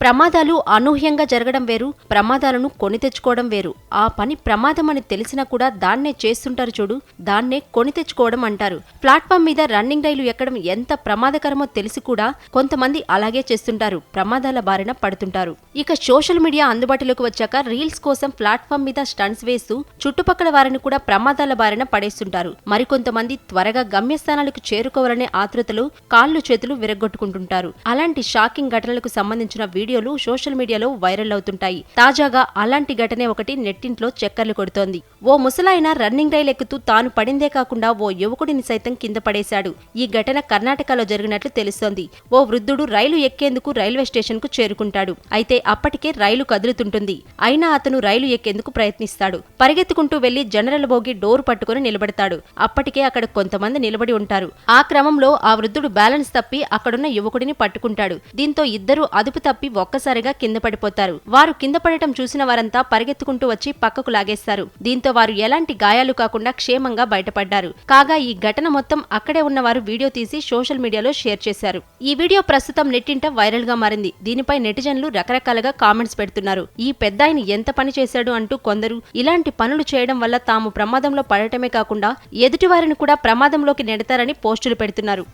ప్రమాదాలు అనూహ్యంగా జరగడం వేరు ప్రమాదాలను కొని తెచ్చుకోవడం వేరు. ఆ పని ప్రమాదం అని తెలిసినా కూడా దాన్నే చేస్తుంటారు చూడు దాన్నే కొని తెచ్చుకోవడం అంటారు. ప్లాట్ఫామ్ మీద రన్నింగ్ రైలు ఎక్కడం ఎంత ప్రమాదకరమో తెలిసి కూడా కొంతమంది అలాగే చేస్తుంటారు ప్రమాదాల బారిన పడుతుంటారు. ఇక సోషల్ మీడియా అందుబాటులోకి వచ్చాక రీల్స్ కోసం ప్లాట్ఫామ్ మీద స్టంట్స్ వేస్తూ చుట్టుపక్కల వారిని కూడా ప్రమాదాల బారిన పడేస్తుంటారు. మరికొంతమంది త్వరగా గమ్యస్థానాలకు చేరుకోవాలనే ఆతృతలో కాళ్ళు చేతులు విరగొట్టుకుంటుంటారు అలాంటి షాకింగ్ ఘటనలకు సంబంధించిన వీడియోలు సోషల్ మీడియాలో వైరల్ అవుతుంటాయి. తాజాగా అలాంటి ఘటనే ఒకటి నెట్టింట్లో చక్కర్లు కొడుతోంది. ఓ ముసలాయన రన్నింగ్ రైల్ ఎక్కుతూ తాను పడిందే కాకుండా ఓ యువకుడిని సైతం కింద పడేశాడు. ఈ ఘటన కర్ణాటకలో జరిగినట్లు తెలుస్తోంది. ఓ వృద్ధుడు రైలు ఎక్కేందుకు రైల్వే స్టేషన్కు చేరుకుంటాడు. అయితే అప్పటికే రైలు కదులుతుంటుంది. అయినా అతను రైలు ఎక్కేందుకు ప్రయత్నిస్తాడు. పరిగెత్తుకుంటూ వెళ్ళి జనరల్ బోగి డోర్ పట్టుకుని నిలబడతాడు. అప్పటికే అక్కడ కొంతమంది నిలబడి ఉంటారు. ఆ క్రమంలో ఆ వృద్ధుడు బ్యాలెన్స్ తప్పి అక్కడున్న యువకుడిని పట్టుకుంటాడు. దీంతో ఇద్దరు అదుపు తప్పి ఒక్కసారిగా కింద పడిపోతారు. వారు కింద పడటం చూసిన వారంతా పరిగెత్తుకుంటూ వచ్చి పక్కకు లాగేస్తారు. దీంతో వారు ఎలాంటి గాయాలు కాకుండా క్షేమంగా బయటపడ్డారు. కాగా ఈ ఘటన మొత్తం అక్కడే ఉన్న వారు వీడియో తీసి సోషల్ మీడియాలో షేర్ చేశారు. ఈ వీడియో ప్రస్తుతం నెట్టింట వైరల్గా మారింది. దీనిపై నెటిజన్లు రకరకాలుగా కామెంట్స్ పెడుతున్నారు. ఈ పెద్దాయన ఎంత పని చేశాడు అంటూ కొందరు ఇలాంటి పనులు చేయడం వల్ల తాము ప్రమాదంలో పడటమే కాకుండా ఎదుటివారిని కూడా ప్రమాదంలోకి నెడతారని పోస్టులు పెడుతున్నారు.